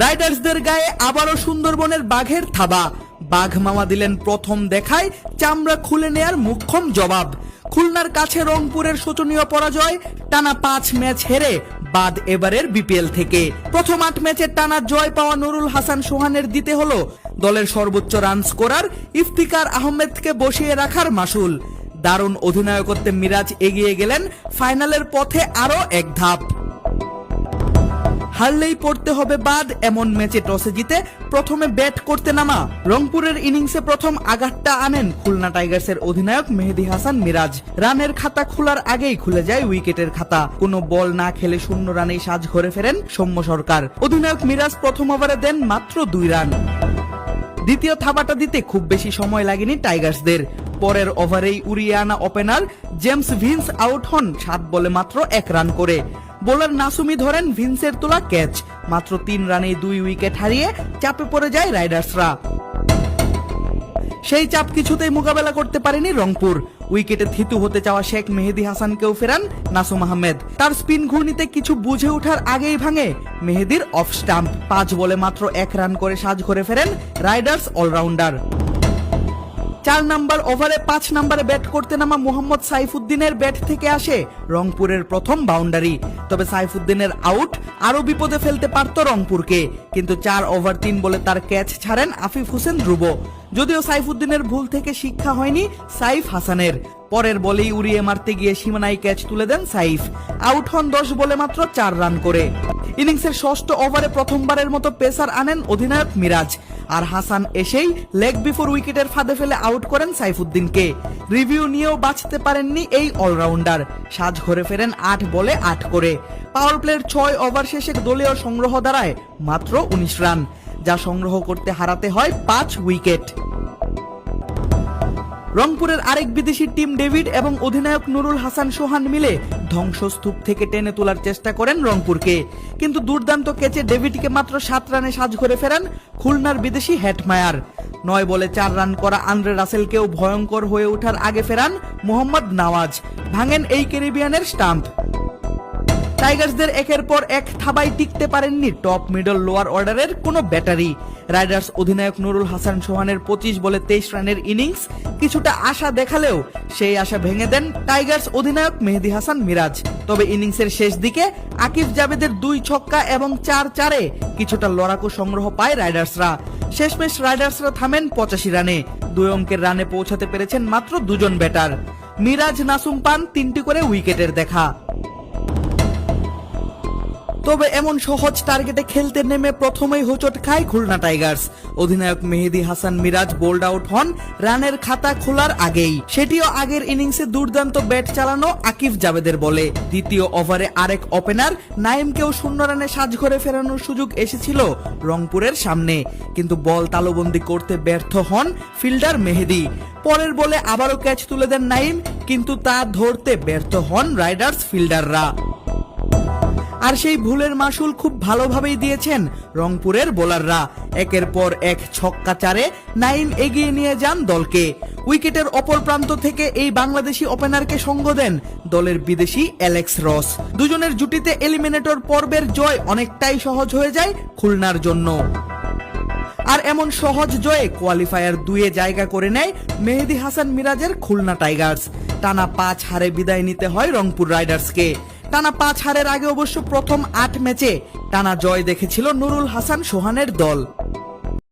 রাইডার্সদের গায়ে আবারও সুন্দরবনের বাঘের থাবা। বাঘ মামা দিলেন প্রথম দেখায়, চামড়া খুলে নেয়ার মুখ্যম জবাব। খুলনার কাছে রংপুরের শোচনীয় পরাজয়, টানা পাঁচ ম্যাচ হেরে বাদ এবারের বিপিএল থেকে। প্রথম আট ম্যাচের টানা জয় পাওয়া নুরুল হাসান সোহানের দিতে হলো। দলের সর্বোচ্চ রান স্কোরার ইফতিকার আহমেদকে বসিয়ে রাখার মাসুল। দারুণ অধিনায়কত্বে মিরাজ এগিয়ে গেলেন, ফাইনালের পথে আরও এক ধাপ। হারলেই পড়তে হবে বাদ, এমন ম্যাচে টসে জিতে প্রথমে ব্যাট করতে নামা। রংপুরের ইনিংসে প্রথম আঘাতটা আনেন খুলনা টাইগার্সের অধিনায়ক মেহেদি হাসান মিরাজ। রানের খাতা খোলার আগেই খুলে যায় উইকেটের খাতা। কোনো বল না খেলে শূন্য রানেই সাজ ঘরে ফেরেন সৌম্য সরকার। অধিনায়ক মিরাজ প্রথম ওভারে দেন মাত্র দুই রান। দ্বিতীয় থাবাটা দিতে খুব বেশি সময় লাগেনি টাইগার্সদের। পরের ওভারেই উড়িয়ে আনা ওপেনার জেমস ভিন্স আউট হন সাত বলে মাত্র এক রান করে। বোলার নাসুমি ধরেন ভিন্সের তোলা ক্যাচ। মাত্র তিন রানে দুই উইকেট হারিয়ে চাপে পড়ে যায় রাইডার্সরা। সেই চাপ কিছুতেই মোকাবেলা করতে পারেনি রংপুর। উইকেটে থিতু হতে চাওয়া শেখ মেহেদি হাসানকেও ফেরান নাসুম আহমেদ। তার স্পিন ঘূর্ণিতে কিছু বুঝে ওঠার আগেই ভাঙে মেহেদির অফ স্টাম্প। পাঁচ বলে মাত্র এক রান করে সাজ করে ফেরেন রাইডার্স অলরাউন্ডার। চার নাম্বার ওভারে পাঁচ নম্বরে ব্যাট করতে নামা মোহাম্মদ সাইফুদ্দিনের ব্যাট থেকে আসে রংপুরের প্রথম বাউন্ডারি। তবে সাইফুদ্দিনের আউট আরও বিপদে ফেলতে পারত রংপুরকে, কিন্তু চার ওভার তিন বলে তার ক্যাচ ছাড়েন আফিফ হোসেন ধ্রুব। যদিও সাইফুদ্দিনের ভুল থেকে শিক্ষা হয়নি সাইফ হাসানের। পরের বলেই উড়িয়ে মারতে গিয়ে সীমানায় ক্যাচ তুলে দেন সাইফ। আউট হন দশ বলে মাত্র চার রান করে। ইনিংসের ষষ্ঠ ওভারে প্রথমবারের মতো পেসার আনেন অধিনায়ক মিরাজ। আর হাসান এসেই লেগ বিফোর উইকেটের ফাঁদে ফেলে আউট করেন সাইফুদ্দিনকে। রিভিউ নিয়েও বাঁচতে পারেননি এই অলরাউন্ডার। সাজ ঘরে ফেরেন আট বলে আট করে। পাওয়ার প্লের ছয় ওভার শেষে দলীয় সংগ্রহ দাঁড়ায় মাত্র উনিশ রান, যা সংগ্রহ করতে হারাতে হয় পাঁচ উইকেট। রংপুরের আরেক বিদেশি টিম ডেভিড এবং অধিনায়ক নুরুল হাসান সোহান মিলে ধ্বংসস্তূপ থেকে টেনে তোলার চেষ্টা করেন রংপুরকে। কিন্তু দুর্দান্ত ক্যাচে ডেভিডকে মাত্র সাত রানে সাজ করে ফেরান খুলনার বিদেশি হ্যাটমায়ার নয় বলে চার রান করা আন্দ্রে রাসেলকেও ভয়ঙ্কর হয়ে ওঠার আগে ফেরান মোহাম্মদ নাওয়াজ। ভাঙেন এই ক্যারিবিয়ানের স্টাম্প। টাইগার্সদের একের পর এক থাবাই টিকতে পারেননি টপ মিডল লোয়ার অর্ডারের কোনো ব্যাটারি। রাইডার্স অধিনায়ক নুরুল হাসান সোহানের পঁচিশ বলে তেইশ রানের ইনিংস কিছুটা আশা দেখালেও সেই আশা ভেঙে দেন টাইগার্স অধিনায়ক মেহেদি হাসান মিরাজ। তবে ইনিংসের শেষ দিকে আকিব জাবেদের দুই ছক্কা এবং চার চারে কিছুটা লড়াকু সংগ্রহ পায় রাইডার্সরা। শেষমেশ রাইডার্সরা থামেন পঁচাশি রানে। দুই অঙ্কের রানে পৌঁছাতে পেরেছেন মাত্র দুজন ব্যাটার। মিরাজ নাসুম পান তিনটি করে উইকেটের দেখা। তবে এমন সহজ টার্গেটে খেলতে নেমে প্রথমেই হোচট খায় খুলনা টাইগার্স। অধিনায়ক মেহেদি হাসান মিরাজ বোল্ড আউট হন, রানের খাতা খোলার আগেই। সেটিও আগের ইনিংসে দুর্দান্ত ব্যাট চালানো আকিফ জাবেদের বলে। দ্বিতীয় ওভারে আরেক ওপেনার নাইমকেও শূন্য রানে সাজ ঘরে ফেরানোর সুযোগ এসেছিল রংপুরের সামনে। কিন্তু বল তালুবন্দি করতে ব্যর্থ হন ফিল্ডার মেহেদি। পরের বলে আবারও ক্যাচ তুলে দেন নাইম কিন্তু তা ধরতে ব্যর্থ হন রাইডার্স ফিল্ডাররা। আর সেই ভুলের মাসুল খুব ভালোভাবেই দিয়েছেন রংপুরের বোলাররা। একের পর এক ছক্কা চারে নাইম এগিয়ে নিয়ে যান দলকে। উইকেটের অপর প্রান্ত থেকে এই বাংলাদেশি ওপেনারকে সঙ্গ দেন দলের বিদেশি অ্যালেক্স রস। দুজনের জুটিতে এলিমিনেটর পর্বের জয় অনেকটাই সহজ হয়ে যায় খুলনার জন্য। আর এমন সহজ জয়ে কোয়ালিফায়ার দুয়ে জায়গা করে নেয় মেহেদি হাসান মিরাজের খুলনা টাইগার্স। টানা পাঁচ হারে বিদায় নিতে হয় রংপুর রাইডার্সকে। টানা পাঁচ হারের আগে অবশ্য প্রথম আট ম্যাচে টানা জয় দেখেছিল নুরুল হাসান সোহানের দল।